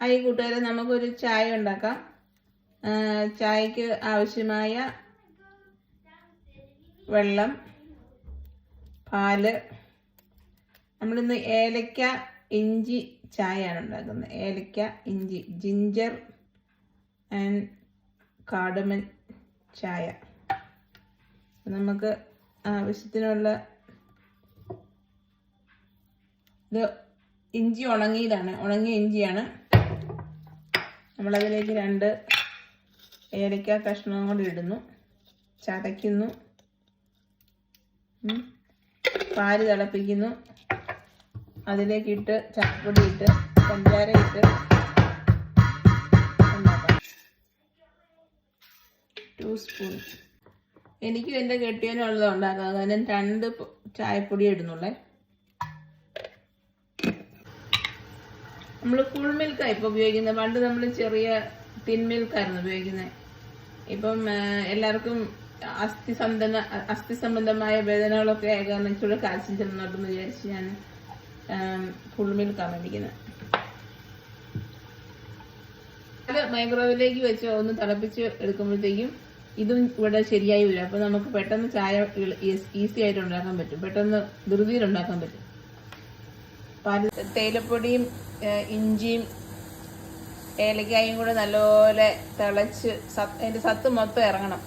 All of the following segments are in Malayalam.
ഹായ് കൂട്ടുകാരെ നമുക്കൊരു ചായ ഉണ്ടാക്കാം. ചായക്ക് ആവശ്യമായ വെള്ളം പാൽ. നമ്മളിന്ന് ഏലക്ക ഇഞ്ചി ചായയാണ് ഉണ്ടാക്കുന്നത്. ഏലക്ക ഇഞ്ചി ജിഞ്ചർ ആൻഡ് കാടമൻ ചായ. നമുക്ക് ആവശ്യത്തിനുള്ള ഇത് ഇഞ്ചി ഉണങ്ങിയതാണ്. ഉണങ്ങിയ ഇഞ്ചിയാണ്. നമ്മളതിലേക്ക് രണ്ട് ഏലക്ക കഷ്ണവും കൂടി ഇടുന്നു. ചതയ്ക്കുന്നു. പാൽ തിളപ്പിക്കുന്നു. അതിലേക്ക് ഇട്ട് ചാപ്പൊടി ഇട്ട് പഞ്ചാര ഇട്ട്. ടു സ്പൂൺ എനിക്കും എന്റെ കെട്ടിയനും ഉള്ളത് ഉണ്ടാക്കുന്നത് അതിന് രണ്ട് ചായപ്പൊടി ഇടുന്നുള്ളേ. നമ്മൾ ഫുൾ മിൽക്കാണ് ഇപ്പോൾ ഉപയോഗിക്കുന്നത് പണ്ട് നമ്മൾ ചെറിയ തിൻ മിൽക്കായിരുന്നു ഉപയോഗിക്കുന്നത് ഇപ്പം എല്ലാവർക്കും അസ്ഥി സംബന്ധ അസ്ഥി സംബന്ധമായ വേദനകളൊക്കെ ആയ കാരണം ഇച്ചിരി കാൽസ്യം ചെന്നോട്ടെന്ന് വിചാരിച്ച് ഞാൻ ഫുൾ മിൽക്കാണ് മേടിക്കുന്നത് അത് മൈക്രോവേവിലേക്ക് വെച്ച് ഒന്ന് തിളപ്പിച്ച് എടുക്കുമ്പോഴത്തേക്കും ഇതും ഇവിടെ ശരിയായി വരും. അപ്പൊ നമുക്ക് പെട്ടെന്ന് ചായ ഈസി ആയിട്ട് ഉണ്ടാക്കാൻ പറ്റും. പെട്ടെന്ന് ധൃതിയിൽ ഉണ്ടാക്കാൻ പറ്റും. തേയിലപ്പൊടിയും ഇഞ്ചിയും ഏലക്കായും കൂടെ നല്ലപോലെ തിളച്ച് സത്ത് അതിന്റെ സത്ത് മൊത്തം ഇറങ്ങണം.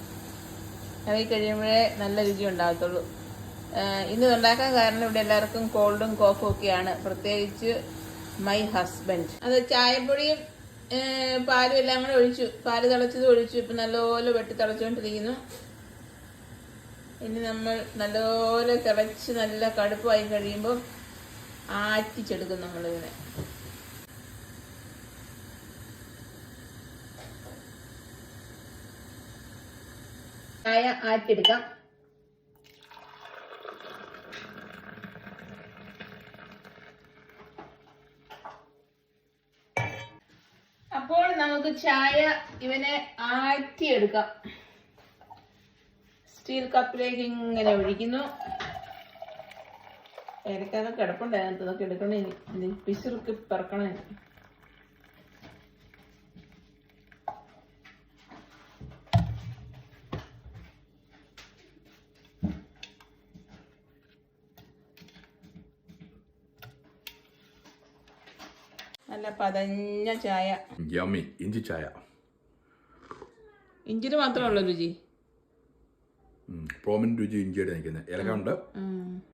ഇറങ്ങി കഴിയുമ്പോഴേ നല്ല രുചി ഉണ്ടാകത്തുള്ളൂ. ഇന്ന് ഉണ്ടാക്കാൻ കാരണം ഇവിടെ എല്ലാവർക്കും കോൾഡും കോഫും ഒക്കെയാണ്. പ്രത്യേകിച്ച് മൈ ഹസ്ബൻഡ് അത് ചായപ്പൊടിയും പാലും എല്ലാം കൂടെ ഒഴിച്ചു. പാൽ തിളച്ചത് ഒഴിച്ചു. ഇപ്പം നല്ലപോലെ വെട്ടി തിളച്ചുകൊണ്ടിരിക്കുന്നു ഇനി നമ്മൾ നല്ലപോലെ തിളച്ച് നല്ല കടുപ്പായി കഴിയുമ്പോൾ ആറ്റിച്ചെടുക്കും നമ്മളിങ്ങനെ ചായ ആറ്റിയെടുക്കാം. അപ്പോൾ നമുക്ക് ചായ ഇവനെ ആറ്റിയെടുക്കാം. സ്റ്റീൽ കപ്പിലേക്ക് ഇങ്ങനെ ഒഴിക്കുന്നു. ഏലക്കാതെ കിടപ്പുണ്ട്. അതിനകത്ത് ഇതൊക്കെ എടുക്കണം ഇനി. പിശുർക്ക് പിറക്കണം. നല്ല പതഞ്ഞ ചായ. ഇഞ്ചി ചായ. ഇഞ്ചിന് മാത്രമേ ഉള്ളൂ രുചി പ്രോമിൻ രുചി ഇഞ്ചിയുടെ നിൽക്കുന്നത്. ഇലക്കുണ്ട് ഉം.